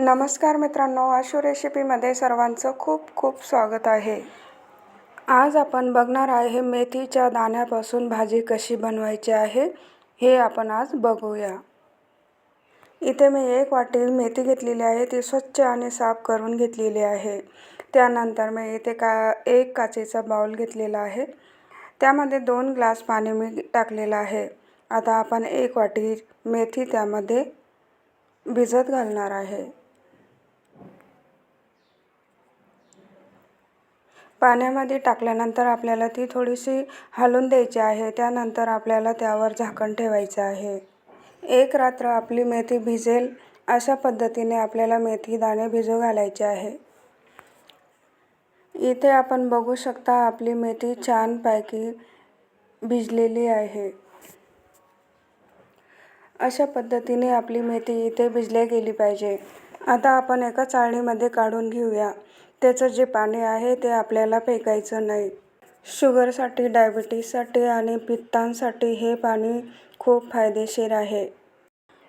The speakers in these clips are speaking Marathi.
नमस्कार मित्रांनो आशू रेसिपीमध्ये सर्वांचं खूप खूप स्वागत आहे. आज आपण बघणार आहे मेथीच्या दाण्यापासून भाजी कशी बनवायची आहे हे आपण आज बघूया. इथे मी एक वाटी मेथी घेतलेली आहे ती स्वच्छ आणि साफ करून घेतलेली आहे. त्यानंतर मी इथे का एक काचेचा बाउल घेतलेला आहे. त्यामध्ये दोन ग्लास पाणी मी टाकलेलं आहे. आता आपण एक वाटी मेथी त्यामध्ये भिजत घालणार आहे. पाण्यामध्ये टाकल्यानंतर आपल्याला ती थोडीशी हलवून द्यायची आहे. त्यानंतर आपल्याला त्यावर झाकण ठेवायचं आहे. एक रात्र आपली मेथी भिजेल अशा पद्धतीने आपल्याला मेथी दाणे भिजू घालायचे आहे. इथे आपण बघू शकता आपली मेथी छानपैकी भिजलेली आहे. अशा पद्धतीने आपली मेथी इथे भिजली गेली पाहिजे. आता आपण एका चाळणीमध्ये काढून घेऊया. त्याचं जे पाणी आहे ते आपल्याला फेकायचं नाही. शुगरसाठी डायबिटीससाठी आणि पित्तांसाठी हे पाणी खूप फायदेशीर आहे.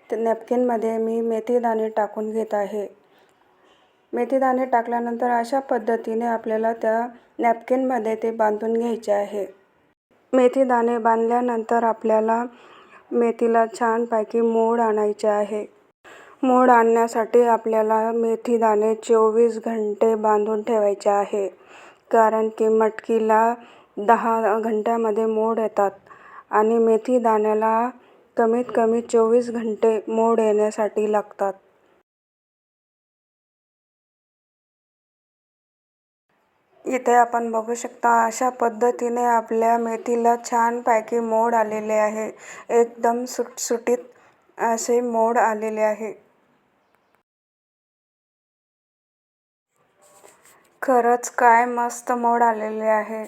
तर नॅपकिनमध्ये मी मेथीदाणे टाकून घेत आहे. मेथीदाणे टाकल्यानंतर अशा पद्धतीने आपल्याला त्या नॅपकिनमध्ये ते बांधून घ्यायचे आहे. मेथीदाणे बांधल्यानंतर आपल्याला मेथीला छानपैकी मोड आणायचे आहे. मोड आणण्यासाठी आपल्याला मेथीदाणे चोवीस घंटे बांधून ठेवायचे आहे. कारण की मटकीला दहा घंट्यामध्ये मोड येतात आणि मेथीदाण्याला कमीत कमी चोवीस घंटे मोड येण्यासाठी लागतात. इथे आपण बघू शकता अशा पद्धतीने आपल्या मेथीला छानपैकी मोड आलेले आहे. एकदम सुटसुटीत असे मोड आलेले आहे. खरंच काय मस्त मोड आलेले आहे.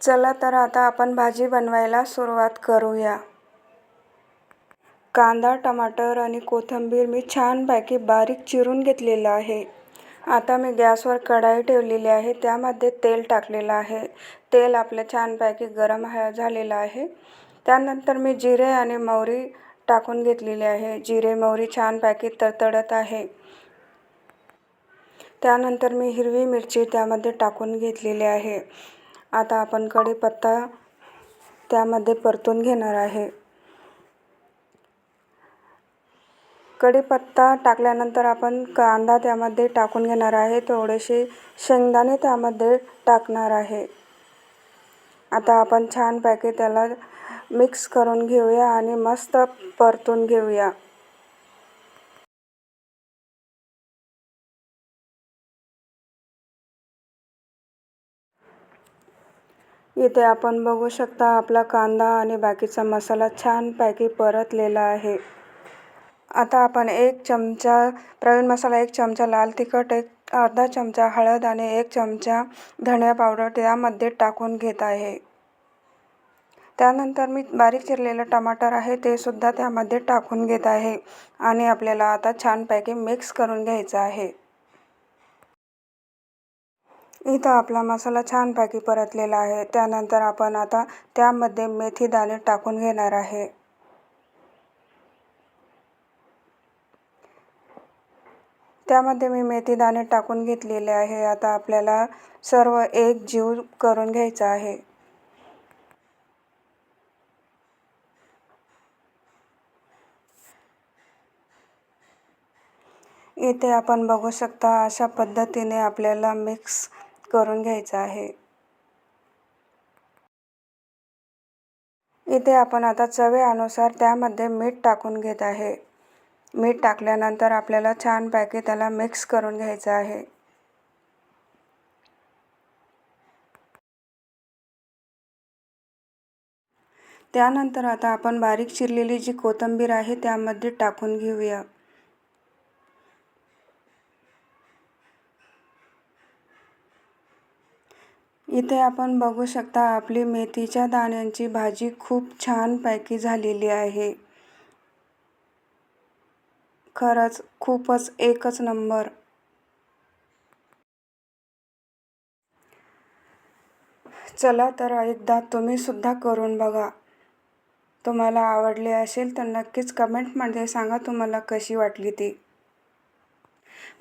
चला तर आता आपण भाजी बनवायला सुरुवात करूया. कांदा टमाटर आणि कोथिंबीर मी छानपैकी बारीक चिरून घेतलेलं आहे. आता मी गॅसवर कढाई ठेवलेली आहे त्यामध्ये तेल टाकलेलं आहे. तेल आपलं छानपैकी गरम झालेलं आहे. त्यानंतर मी जिरे आणि मोहरी टाकून घेतलेले आहे. जिरे मोहरी छानपैकी तडतडत आहे. त्यानंतर मी हिरवी मिरची त्यामध्ये टाकून घेतलेली आहे. आता आपण कढीपत्ता त्यामध्ये परतून घेणार आहे. कढीपत्ता टाकल्यानंतर आपण कांदा त्यामध्ये टाकून घेणार आहे. थोडेसे शेंगदाणे त्यामध्ये टाकणार आहे. आता आपण छानपैकी त्याला मिक्स करून घेऊया आणि मस्त परतून घेऊया. इथे आपण बघू शकता आपला कांदा आणि बाकीचा मसाला छानपैकी परतलेला आहे. आता आपण एक चमचा प्रवीण मसाला एक चमचा लाल तिखट एक अर्धा चमचा हळद आणि एक चमचा धनिया पावडर त्यामध्ये टाकून घेत आहे. त्यानंतर मी बारीक चिरलेलं टमाटर आहे ते सुद्धा त्यामध्ये टाकून घेत आहे आणि आपल्याला आता छानपैकी मिक्स करून घ्यायचं आहे. इथं आपला मसाला छानपैकी परतलेला आहे. त्यानंतर आपण आता त्यामध्ये मेथी दाणे टाकून घेणार आहे. त्यामध्ये मी मेथी दाणे टाकून घेतलेले आहे. आता आपल्याला सर्व एक जीव करून घ्यायचा आहे. इथे आपण बघू शकता अशा पद्धतीने आपल्याला मिक्स करून घ्यायचं आहे. इथे आपण आता चवीनुसार त्यामध्ये मीठ टाकून घेत आहे. मीठ टाकल्यानंतर आपल्याला छानपैकी त्याला मिक्स करून घ्यायचं आहे. त्यानंतर आता आपण बारीक चिरलेली जी कोथिंबीर आहे त्यामध्ये टाकून घेऊया. इथे आपण बघू शकता आपली मेथीच्या दाण्यांची भाजी खूप छानपैकी झालेली आहे. खरंच खूपच एकच नंबर. चला तर एकदा तुम्ही सुद्धा करून बघा. तुम्हाला आवडली असेल तर नक्कीच कमेंटमध्ये सांगा तुम्हाला कशी वाटली ती.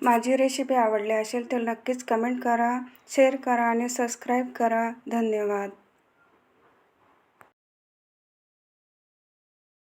माझी रेसिपी आवडली असेल तर नक्कीच कमेंट करा शेअर करा आणि सबस्क्राईब करा. धन्यवाद.